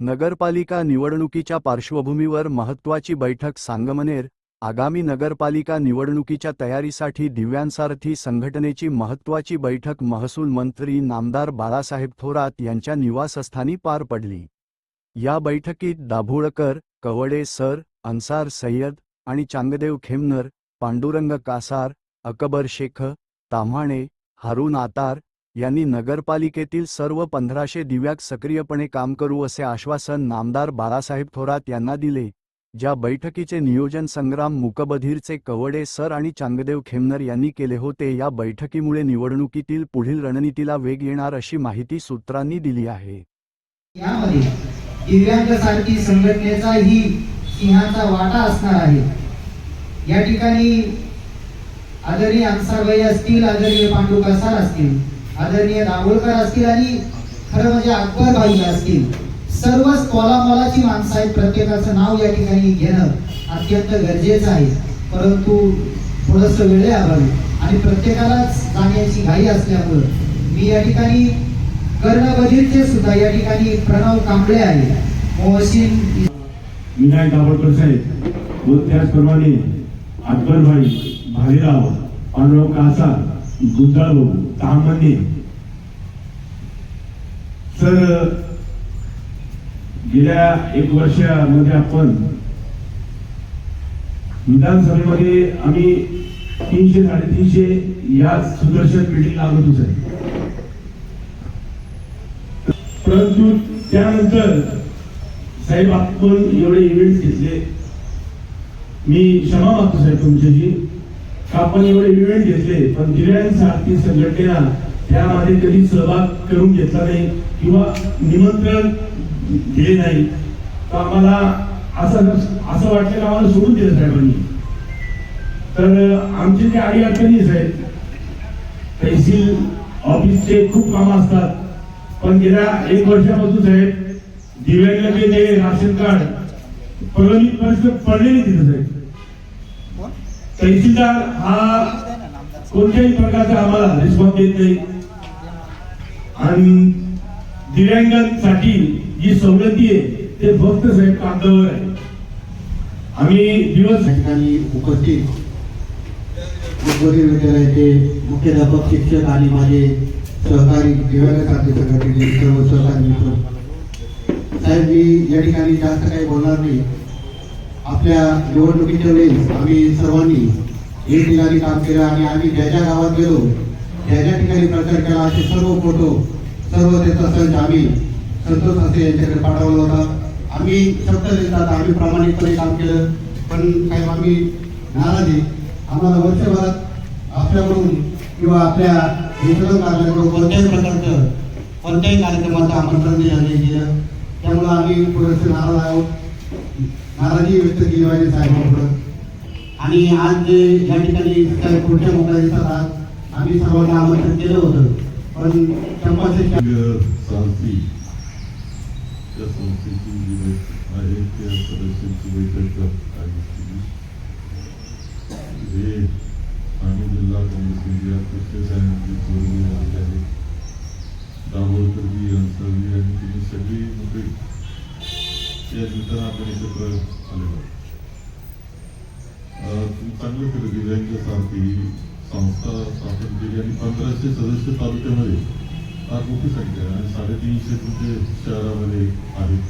नगरपालिका निवडणुकीच्या पार्श्वभूमीवर महत्त्वाची बैठक सांगमनेर आगामी नगरपालिका निवडणुकीच्या तयारीसाठी दिव्यांसारथी संघटनेची महत्त्वाची बैठक महसूल मंत्री नामदार बाळासाहेब थोरात यांच्या निवासस्थानी पार पडली. या बैठकीत दाभोळकर कवडे सर अन्सार सय्यद आणि चांगदेव खेमनर पांडुरंग कासार अकबर शेख ताम्हाणे हारून आतार यांनी नगरपालिकेतील सर्व पंधराशे दिव्याक सक्रियपणे काम करू असे आश्वासन नामदार बाळासाहेब थोरात यांना दिले ज्या बैठकीचे नियोजन संग्राम मुकबधीरचे कवडे सर आणि चांगदेव खेमनर यांनी केले होते. या बैठकीमुळे निवडणुकीतील पुढील रणनीतीला वेग येणार अशी माहिती सूत्रांनी दिली आहे. यामध्ये दिव्यांगासाठी संघटनेचाही सिंहाचा वाटा असणार आहे. या ठिकाणी आदरणीय अंसाबाई असतील आदरणीय पांडुका सर असतील आदरणीय दाभोळकर असतील आणि खरं म्हणजे अकबर भाई असतील. सर्वच मोलाची माणसं आहेत. प्रत्येकाचं नाव या ठिकाणी घेणं अत्यंत गरजेचं आहे. परंतु थोडस वेळे अभावी आणि प्रत्येकालाच जाण्याची घाई असल्यामुळं मी या ठिकाणी कर्णबधीरचे सुद्धा या ठिकाणी प्रणव कांबळे आहे. मोहसिन विनायक दाभोळकर साहेब. व त्याचप्रमाणे अकबरभाई भालेराव पांडुराव कासा गुंजाळभाऊ तामणे तर गेल्या एक वर्षामध्ये आपण विधानसभेमध्ये आम्ही तीनशे साडेतीनशे या सुदर्शन मीटिंग आलो होतो साहेब परंतु त्यानंतर साहेब आपण एवढे इव्हेंट घेतले. मी क्षमा मागतो साहेब तुमच्याशी. आपण एवढे इव्हेंट घेतले पण दिव्यांसारखी संघटनेला त्यामध्ये कधी सहभाग करून घेतला नाही किंवा निमंत्रण दिले नाही. तर आम्हाला असं असं वाटलं की आम्हाला सोडून दिलं साहेबांनी. तर आमचे जे अडी अडचणी साहेब. तहसील ऑफिसचे खूप कामं असतात. पण गेल्या एक वर्षापासून साहेब दिव्यांगाचे जे राशन कार्ड प्रलंबित परिस्थिती पडलेली तिथं साहेब. तहसीलदार हा कोणत्याही प्रकारचा आम्हाला रिस्पॉन्स देत नाही. आणि दिव्यांगांसाठी जी सवलती आहे ते फक्त साहेब कागदावर आहे. आम्ही दिवस ठिकाणी उपस्थित विद्यालयाचे मुख्याध्यापक शिक्षक आणि माझे सहकारी दिव्यांग साथी संघटनेचे सर्व सहकारी मित्र. साहेब मी या ठिकाणी जास्त काही बोलणार नाही. आपल्या निवडणुकीच्या वेळेस आम्ही सर्वांनी एक ठिकाणी काम केलं आणि आम्ही ज्या ज्या गावात गेलो ज्या ज्या ठिकाणी प्रचार केला असे सर्व फोटो सर्व त्याचा संच आम्ही संतोष असे यांच्याकडे पाठवला होता. आम्ही शब्द देतात आम्ही प्रामाणिकपणे काम केलं पण काही आम्ही नाराज आहे. आम्हाला वर्षभरात आपल्याकडून किंवा आपल्या विरोधक कार्याकडून कोणत्याही प्रकारचं कोणत्याही कार्यक्रमाचं आमंत्रण दिलं नाही गेलं त्यामुळं आम्ही पुरेसे नाराज आहोत. नाराजी व्यक्त केली पाहिजे साहेबांकडं आणि आज जे या ठिकाणी साहेब पुढच्या मोकळ्या दिवसात आहात आम्ही सर्वांना आमंत्रण केलं होतं. पण चंपाचे सारथी त्या संस्थेची जी बैठक आहे त्या सदस्यांची बैठक आयोजित हे ठाणे जिल्हा काँग्रेस इंडिया कृष्ण साहेबांची दाभोळकरजी आणि तुम्ही सगळी मुंबई या निमित्तानं आपण एकत्र आलेलो तुम्ही चांगलं केलं दिव्यांगासारखी संस्था स्थापन केली आणि पंधराशे सदस्य तालुक्यामध्ये फार मोठी संख्या आहे आणि साडेतीनशे तुमचे शहरामध्ये आहेत.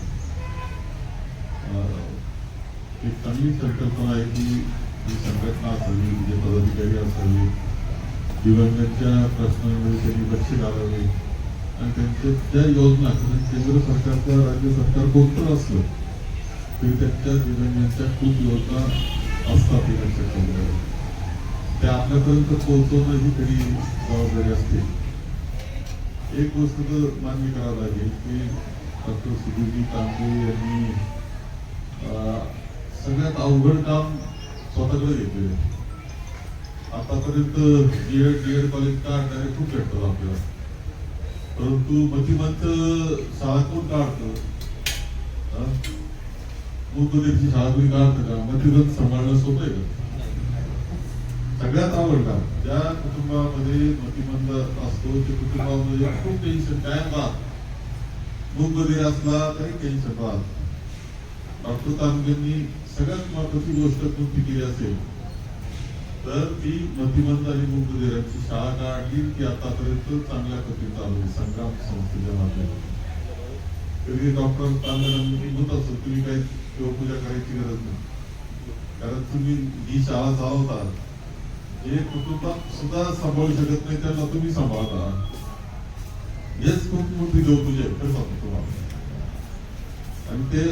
एक चांगली संकल्पना आहे की ही संघटना असावी जे पदाधिकारी असावी दिव्यांगांच्या प्रश्नांमध्ये त्यांनी लक्ष घालावे आणि त्यांच्या त्या योजना कारण केंद्र सरकारच्या राज्य सरकार कोणतं असलं तरी त्यांच्या दिव्यांगांच्या खूप योजना असतात त्यांच्या केंद्रावर. त्या आपल्यापर्यंत पोहोचवणं ही तरी जबाबदारी असते. एक गोष्ट तर मान्य करावं लागेल की डॉक्टर सुधीरजी तांबे यांनी सगळ्यात अवघड काम स्वतःकडे घेतलेलं आहे. आतापर्यंत डी एड कॉलेज काढणारे खूप भेटतात आपल्याला परंतु मतिमंत शाळा कोण काढतं. अं? मूकबधीरची शाळा कोणी काढतं का? मतिमंत सांभाळणं सोपं आहे का? सगळ्यात आवडला ज्या कुटुंबामध्ये मतिमंद असतो ते कुटुंबामध्ये खूप टेन्शन काय राहत मूकबधीर असला तरी टेन्शन राहत डॉक्टर तांबेंनी सगळ्यात महत्वाची गोष्ट कोणती केली असेल? तर ती मतिमंत आणि मूकबधिरांची शाळा काढली की आतापर्यंत चांगल्या पद्धतीने चालू आहे. संग्राम संस्थेच्या माध्यमातून. कधी डॉक्टर तांदळांनी होत असतो तुम्ही काही शिवपूजा करायची गरज नाही. कारण तुम्ही ही शाळा चालवता हे कुटुंबात सुद्धा सांभाळू शकत नाही त्यांना तुम्ही सांभाळता. हेच खूप मोठी देवपूजा आहे खरं सांगतो तुम्हाला. आणि ते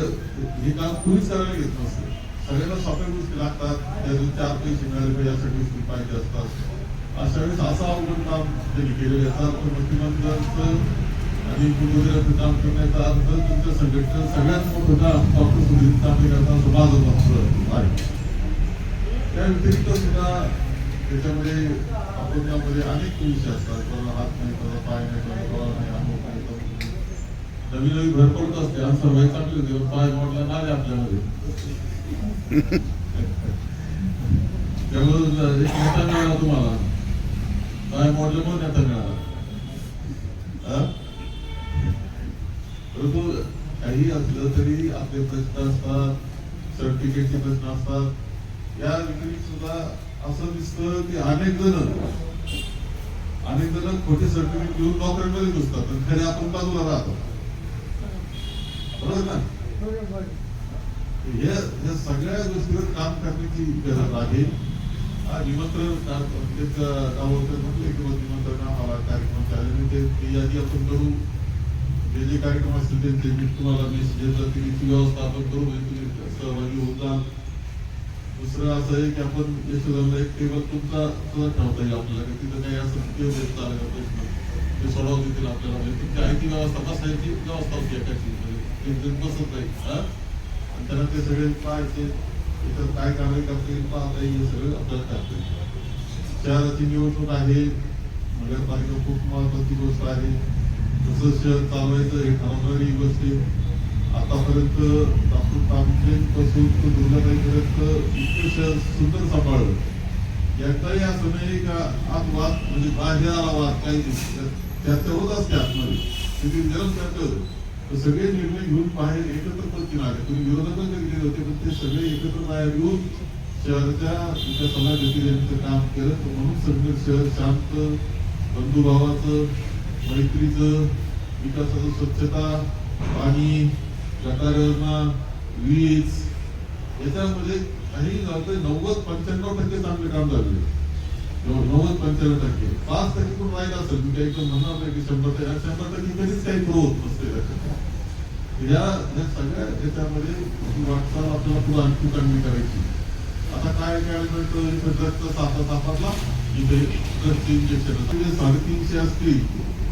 हे काम कुणीच करायला घेत नसते. सगळ्यांना सॉफ्टवेअर गोष्टी लागतात. त्यातून चार पैसे मिळाले पाहिजे अशा गोष्टी पाहिजे असतात. अशा वेळेस असं अवघड काम त्यांनी केलेलं याचा अर्थ मुख्यमंत्र्यांचं आणि मुख्यमंत्र्यांचं काम करण्याचा अर्थ तुमच्या संघटनेचं सगळ्यात मोठं काम डॉक्टर सुधीर तांबे करता असं माझं मत आहे. त्या व्यतिरिक्त सुद्धा त्याच्यामध्ये आपण यामध्ये अनेक विषय असतात. कोणाला हात नाही कोणाला पाय नाही कोणाला डोळा नाही अमुक नाही तमुक नाही. नवीन नवीन भर पडत असते. आणि सर्व चांगले होते पाय मोडला नाही आपल्यामध्ये. त्यामुळे एक नेता मिळाला तुम्हाला नेता मिळाला परंतु काही असलं तरी आपले प्रश्न असतात सर्टिफिकेटचे प्रश्न असतात या व्यतिरिक्त सुद्धा असं दिसतं की अनेक जण अनेक जण खोटे सर्टिफिकेट घेऊन नोकऱ्यांमध्ये घुसतात पण खरे आपण बाजूला राहतो बरोबर. ना हे या सगळ्या गोष्टीवर काम करण्याची गरज आहे. निमंत्रण का- प्रत्येक गावाचं किंवा निमंत्रण आम्हाला कार्यक्रम चालेल ते ती यादी आपण करू. जे जे कार्यक्रम असतील त्यांचे मी तुम्हाला मेसेजेस येतात ती व्यवस्था आपण करू. म्हणजे तुम्ही सहभागी होऊन जा दुसरं असं आहे की आपण यशोदाला एक टेबल तुमचा सुद्धा ठेवता येईल आपल्याला. तिथं काही असं उपयोग येत चालेल का प्रश्न ते सोडवून देतील आपल्याला. म्हणजे तुमची आयटी व्यवस्था बसायची व्यवस्था होती एकाची. म्हणजे ते बसत नाही. हा? आणि त्यांना ते सगळे पाहायचे इथं काय कारवाई करता येईल पाहता येईल हे सगळं अभ्यास करता येईल. शहराची निवडणूक आहे. नगरपालिका खूप महत्वाची गोष्ट आहे. तसंच शहर चालवायचं हे ठरवणारी गोष्ट आहे. आतापर्यंत डॉक्टर तांबेपासून तर दुर्गाताईपर्यंत इतकं शहर सुंदर सांभाळलं. एकदाही असं नाही का आत वाद म्हणजे बाहेर आला वाद काही नाही. त्याचं होत असते आतमध्ये तिथे जन्म त्याचं तर सगळे निर्णय घेऊन बाहेर एकत्र पद्धतीने आले तुम्ही विरोधक गेले होते पण ते सगळे एकत्र बाहेर येऊन शहराच्या समाज गती काम केलं तर म्हणून सगळं शहर शांत बंधुभावाचं मैत्रीचं विकासाचं स्वच्छता पाणी गटारणा वीज याच्यामध्ये काही नव्वद पंच्याण्णव टक्के चांगले काम झाले. नव्वद पंच्याण्णव टक्के. पाच टक्के पण राहिला असेल मी काही एकदम म्हणणार नाही की शंभर टक्के. शंभर टक्के कधीच काही ग्रो होत नसते या या सगळ्या याच्यामध्ये वाटचाल आपल्याला पुढे आणखी चांगली करायची. आता काय काय मिळतं? इथं ड्रगचं साता सापातला इथे ड्रगचे इंजेक्शन म्हणजे साडेतीनशे असतील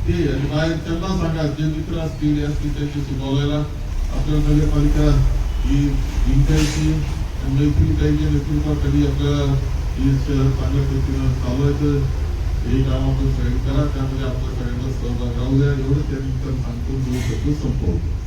ते आणि बाहेर त्यांना सांगा जे मित्र असतील हे असतील त्यांच्याशी बोलायला. आपल्या नगरपालिका ही जिंकायची मैत्री काही नेतृत्वाखाली आपल्याला हे शहर चांगल्या चालवायचं हे काम आपण सगळे करा त्यामध्ये आपल्या सगळ्यांना सहभाग राहू द्या. एवढं त्यानंतर सांगतो दोन शब्द संपवतो.